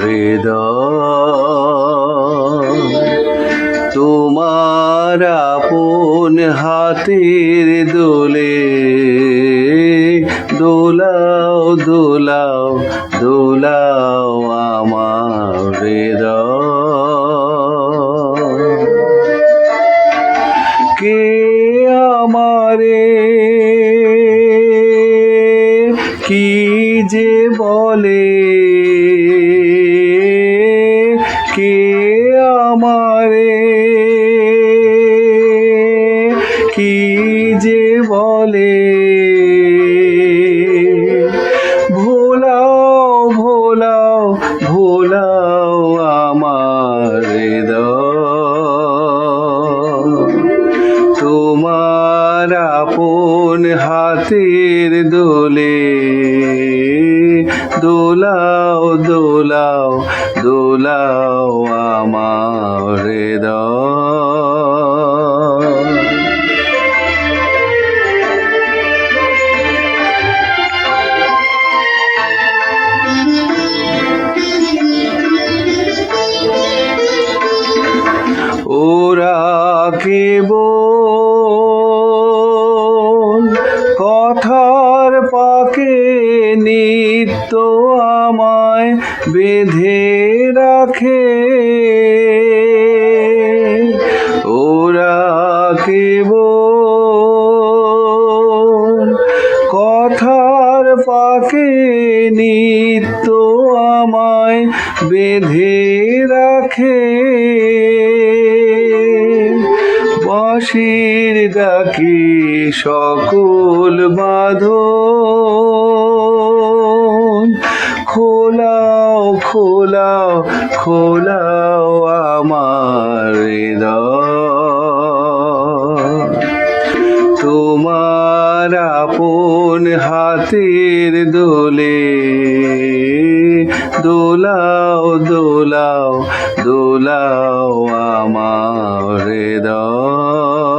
হৃদয় তোমার আপন হাতের দোলে দোলাও দোলাও দোলাও আমার কে আমারে কি যে বলে আমারে কি যে বলে? ভোলাও ভোলাও ভোলাও আমার তোমার আপন হাতের দোলে দোলাও দোলাও দোলাও আমার বেঁধে রাখে। ওরা কেব কথার পাকে নিত্য আমায় বেঁধে রাখে। বাঁশির ডাকি সকল বাঁধন খোলাও খোলাও খোলাও আমার তোমার আপন হাতের দোলে দোলাও দোলাও দোলাও আমার হৃদয়।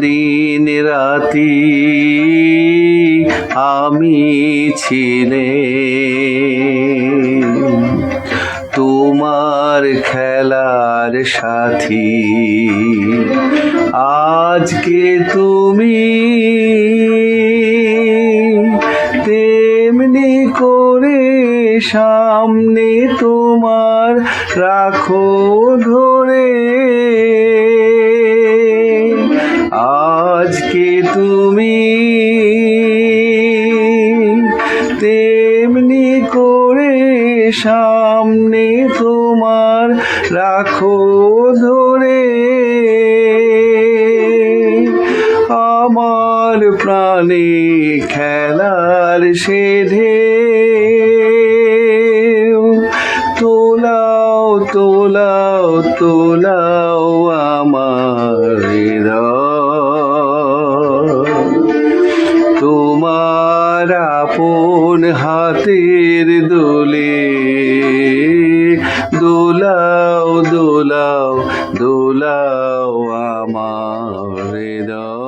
দিন রাতি আমি ছিলে। তোমার খেলার সাথী। আজকে তুমি তেমনি করে সামনে তোমার রাখো ধরে সামনে তোমার রাখো ধরে। আমার প্রাণে খেলার সেধে তোলাও তোলাও তোলাও আমার মন হাতের দোলে? দোলাও দোলাও দোলাও আমার হৃদয়।